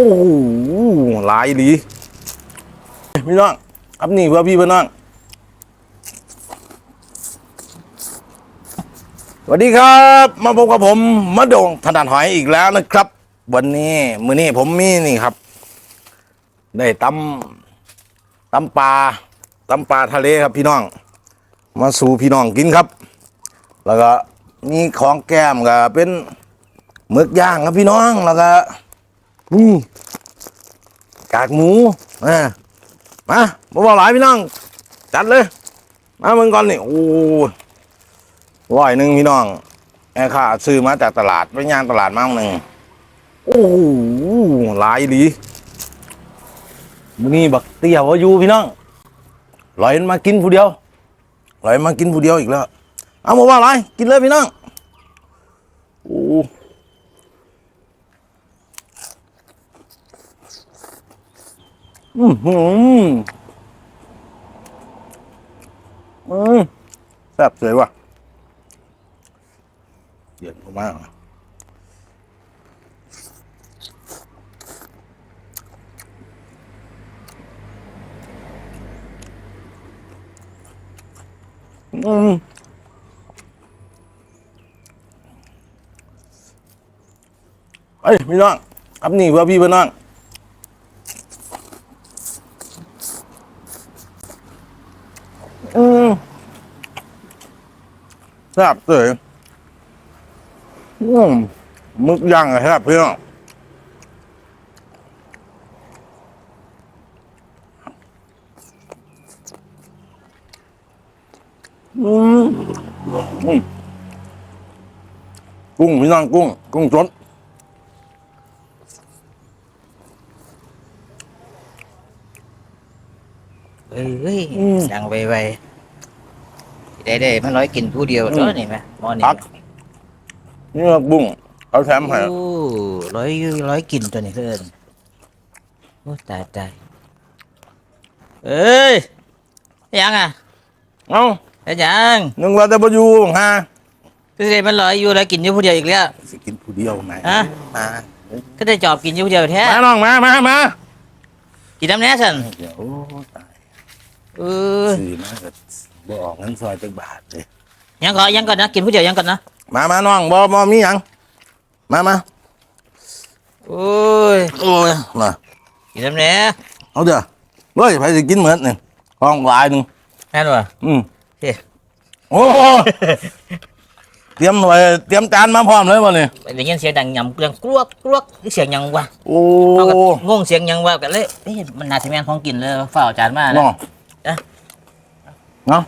โอ้โหหลายหลีพี่น้องครับนี่เพื่อพี่เพื่อนน้องสวัสดีครับ มาพบกับผมมะโดงถนัดหอยอีกแล้วนะครับ วันนี้มื้อนี้ผมมีนี่ครับ ได้ตำตำปลาตำปลาทะเลครับพี่น้อง มาสู่พี่น้องกินครับ แล้วก็มีของแก้มก็เป็นหมึกย่างครับพี่น้องแล้วก็ นี่กากหมูอ่ามาบ่บอกหลายพี่น้อง จัดเลย มาเมืองก่อนนี่โอ้ร้อยหนึ่งพี่น้องแอค่าซื้อมาจากตลาดไปย่างตลาดมาหนึ่งโอ้หลายหลีมนี่บักเตี้ยวาอยู่พี่น้องลอยมากินผู้เดียวลอยมากินผู้เดียวอีกแล้ว เอาบอกว่าอะไรกินเลยพี่น้อง อืมหืมอืมแซ่บสวยว่ะเดือดมากอืมเอ้ยพี่น้องครับนี่เพื่อพี่เพื่อน้อง อืมแซ่บเลยอืมมึกย่างอะแซ่บเพี่น้องอืมอืมกุ้งพี่น้องกุ้ง กุ้งสด เอ้ยอืมดังไวๆได้ได้มันร้อยกินผู้เดียวอืมตัวนี่ไหมหมอนี่ครับนี่ผักบุ้งเขาแถมให้โอ้ร้อยร้อยกินตัวนี้เพื่อนโอ้ตายตายเอ้ยยังอะเอ้าแล้วยังนึกว่าจะไปอยู่ฮะก็ได้มันร้อยอยู่ร้อยกินอยู่ผู้เดียวอีกแล้วสิกินผู้เดียวไหนฮะมาก็ได้จอบกินอยู่ผู้เดียวแท้มาน้องมามามากินน้ำแน่สันเดี๋ยวตาย เออซื้อมาก็บ่ออกเงินซอยจักบาทเลยยังก่อนยังก่อนนะกินผู้เดียวยังก่อนนะมามาน้องบ่บ่มีหยังมามาโอ้ยโอ้ยมากินน้ำแน่เอาเด้อเฮ้ยไปสิกินเหมือนนี่ห้องหลายหนึงแน่นวะอืมเฮ้โอ้เตรียมไว้เตรียมจานมาพร้อมเลยบ่นี่ได้ยินเสียงดังยำเกลืองกรวกกรวกเสียงหยังวะโอ้เอาก็งงเสียงหยังวะกันเลยเอ๊ะมันน่าจะแม่นของกินเลยฝ้าวจานมานะน้อง อะ เนาะ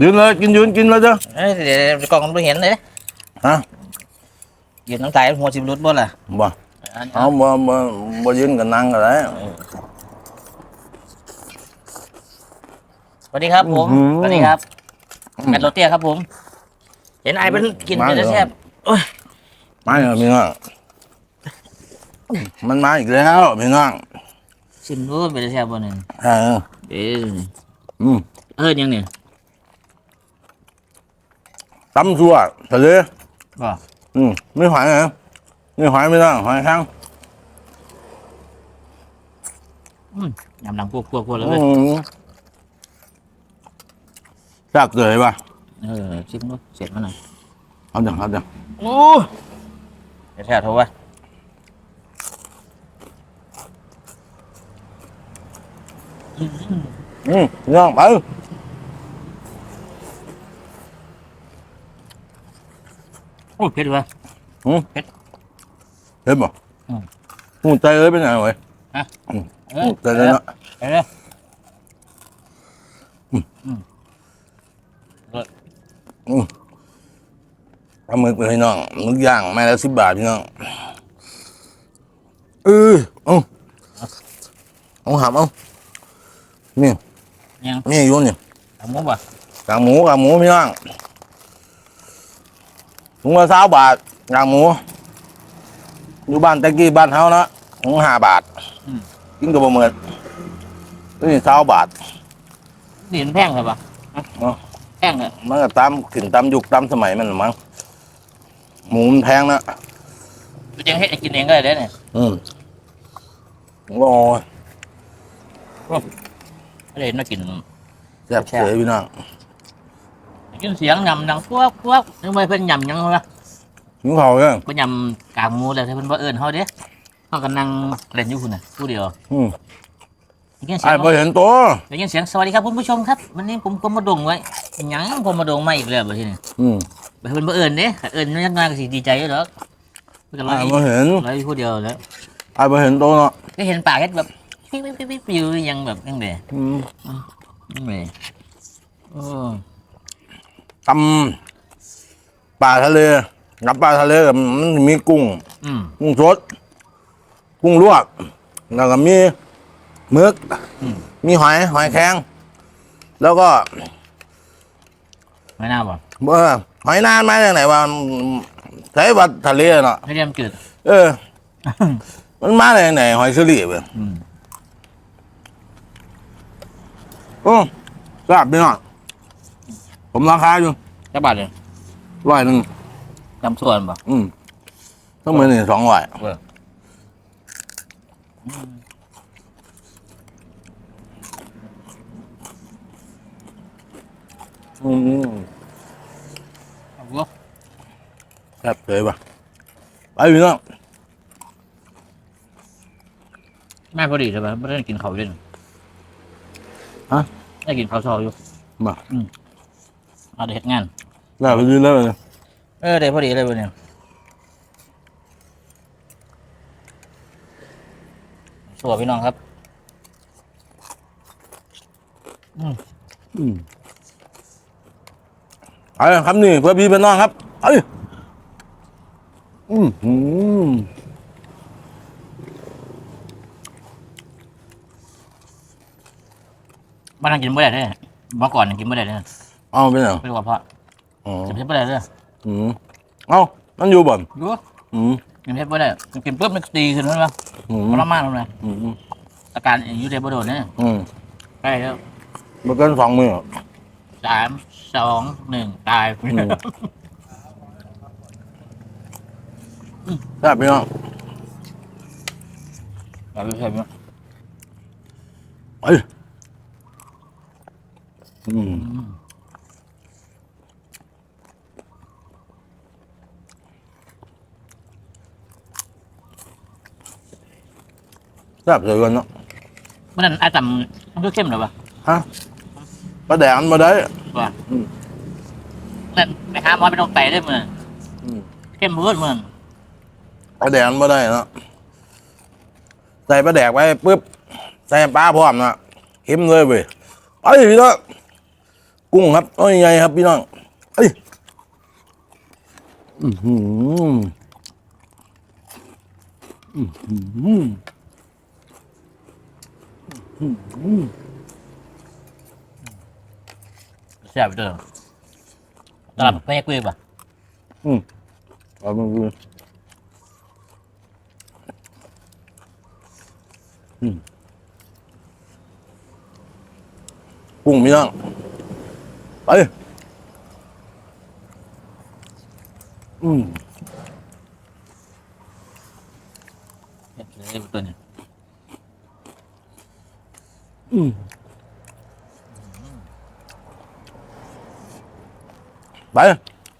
ยืนเลยกินยืนกินเลยจ้ะเอ้ยเดี๋ยวกล่องมันบ่เห็นเลยฮะยืนน้ำตายหัวสิบรุดบ่ล่ะบ่อันเอาบ่บ่บ่ยืนกันนั่งก็ได้สวัสดีครับผมอื้อหือสวัสดีครับแมทโรเตียครับผม เห็นไอ้เป็นกินมาเป็นเลยแซ่บโอ้ยมาเหรอพี่น้องมันมาอีกแล้วพี่น้องชิมรู้เป็นแซ่บบ่หนึ่งเออเอ้ยอืมเอิ้นยังเนี่ยตำซัวทะเลบ่อืมไม่หอยนะไม่หอยไม่ต้องหอยข้างยำหนังพวกพวกพวกแล้วอืเว้ยมจักเลยป่ะเออชิมรู้เสร็จมาหน่อยเอาจังเอาจังโอ้แซ่บเท่าไหร่ อืมพี่น้องไปโอ้เผ็ดเว้ยเห็นป่ะอืม หูใจเอ้ยเป็นไงเว้ยฮะอืมเอ้หูยใจเลยเนาะเอ้ยปลาหมึกไปพี่น้องหมึกย่างไม้ละสิบบาทพี่น้องเออเอาเอาหามเอานี่ยั ง นี่อยู่นี่ทำมุ้งบ่กางหมูกางหมูพี่น้องถุงละสาบาทกางหมู อยู่บ้านตะกี้บ้านเฮานะถุงห้าบาทกินกับบ่เหมือนนี่สาบาทนี่มันแพงเหรอปะเนาะแพงเหรอมันก็ตามขึ้นตามยุคตามสมัยมันน่ะมั้งหมูมันแพงนะยังให้กินเองก็ได้เนี่ยอืมโอ้ย ไม่ได้เห็นมากินแซ่บเฉยพี่น้องยินเสียงยำดังพวกพวกนึกว่าเพิ่นยำหยังวะหิวเขาวยังเพิ่นยำกากหมูแต่เพิ่นบ่เอิ้นเฮาเด้เฮาก็นั่งเล่นอยู่พุ่นน่ะผู้เดียวอืมได้ยินเสียไอ้งพอเห็นตัวได้ยินเสียงสวัสดีครับคุณผู้ชมครับวันนี้ผมก็มาดงไว้หยังผมมาดงมาอีกแล้วบัดทีนี้อืมเพิ่นบ่เอิ้นเด้ถ้าเอิ้นยังน้อยก็สิดีใจอยู่ดอกเพิ่นก็ร้อไอ้ยพอเห็นร้อยอยู่ผู้เดียวแล้วไอ้พอเห็นตัวเนาะก็เห็นปากเฮ็ดแบบ ปิ๊บปิ๊บปิ๊บปิ๊บอยู่ยังแบบยังไงอืมยังไงโอ้ตำปลาทะเลกับปลาทะเลกับมันมีกุ้ง อืมกุ้งสด กุ้งลวกแล้วก็มีหมึก อืมมีหอย หอยแครงแล้วก็ไม่น่าบ่เออหอยนานมาจากไหนวะใช้วัดทะเลเนาะ ไม่เรียมจืด เออ มันมาจากไหนหอยเชอรี่เว้ยอืม โอ้ทราบพี่น้องผมราคาอยู่จักบาทเลยร้อยหนึ่งจำส่วนบ่ อืมต้องเหมือนนี่สองร้อยเออ อืมเอาบ่ครับเลยปะไปพี่น้อง แม่พอดีใช่ป่ะไม่ได้กินข้าวเล่นฮะ ได้กินข้าวซอยอยู่มาเอาได้เฮ็ดงานแล้วไปยืนแล้วเลยเออได้พอดีเลยวันนี้สวัสดีพี่น้องครับ อืมเอาเลยครับนี่เพื่อพี่เพื่อนน้องครับ เอ้ยอืมอืม บ้านนั่งกินไม่ได้เลยเมื่อก่อนยังกินไม่ได้เลยเอาไปไหนไม่รู้ว่าเพราะอ๋อกินเพชรไม่ได้เลยอืมเอามันอยู่บ่อนรู้อืมกินเพชรไม่ได้กินปุ๊บมันตีขึ้นมั้ยอืมทรมานเลยอืมอืมอาการอยูเทปโดนเนี่ยอืมใกล้แล้วมันเกินสองมือสามสองหนึ่งตายอืมทราบพี่น้องเราไม่ใช่ไหมเอ้ย อืมทราบเลยกันเนาะเมื่อนั้นอาจำมันก็เข้มหรอวะฮะปลาแดงมันมาได้ว่าอืม นั่นไปหาหมอไปตรงไตได้เหมือนอืมเข้มเพื่อนเหมือนปลาแดงมันมาได้เนาะใส่ปลาแดกไปปุ๊บใส่ปลาพร้อมนะเข็มเลยเว้ยไอ้ยพี่น้อง กุ้งครับโอ้ยใหญ่ครับพี่น้องเอ้ยอือหืออือหือเสียไปเด้อตลับไม่ให้กุยป่ะเอามาดูอืมกุ้งพี่น้อง ไปอืมเสียตัวนี้อืมไป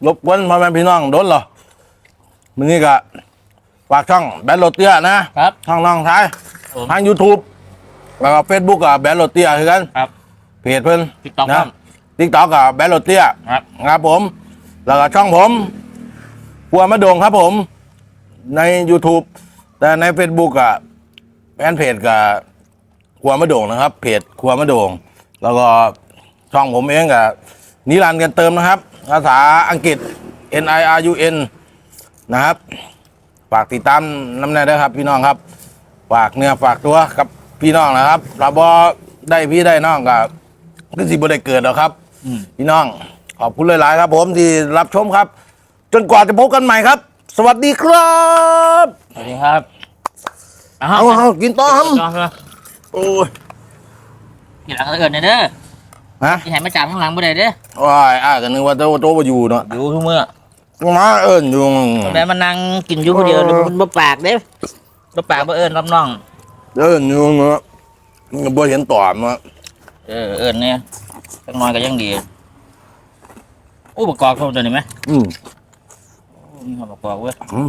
รบกวนพ่อแม่พี่น้องโดนเหรอมึงนี่กะฝากช่องแบนโรเตียนะครับ ช่องน้องชาย ผม ทาง YouTube แล้วก็เฟซบุ๊กกับแบนโรเตียคือกัน ครับเพจเพิ่นติ๊กต็อกนะติ๊กต็อกกับแบนโรเตียครับ ครับผม แล้วก็ช่องผมปัวมะโดงครับผม ใน YouTube แต่ใน Facebook อะแฟนเพจกับครัวมะโดงนะครับ เพจครัวมะโดงแล้วก็ช่องผมเองกับนิรันดร์กันเติมนะครับ ภาษาอังกฤษ N I R U N นะครับ ฝากติดตามน้ำแน่ด้วยครับ พี่น้องครับ ฝากเนื้อฝากตัวกับพี่น้องนะครับเราบอได้พี่ได้น้องกับก็สิบ่ได้เกิดหรอกครับอืม พี่น้อง ขอบคุณหลาย ๆ ครับ ผมที่รับชมครับ จนกว่าจะพบกันใหม่ครับ สวัสดีครับสวัสดีครับเอาเอากินต่อครับต่อครับโอ้ยกินหลังเอิญเด้อฮะที่ให้มาจากข้างหลังบ่ได้เด้อว้ายอ้ายกันนึกว่าโตโตมาอยู่เนาะอยู่ทุกมื้อมาเอิญอยู่ตรงไหนมานั่งกินอยู่คนเดียวมันบ่ปากเด้บ่ปากบ่เอิญรับน้องเดินอยู่เนาะมันบ่เห็นต่อมาเออเอิญเนี่ย จังน้อยก็ยังดีอุปกรณ์เขาตัวนี้ไหมอืม มีอุปกรณ์เว้ย อืม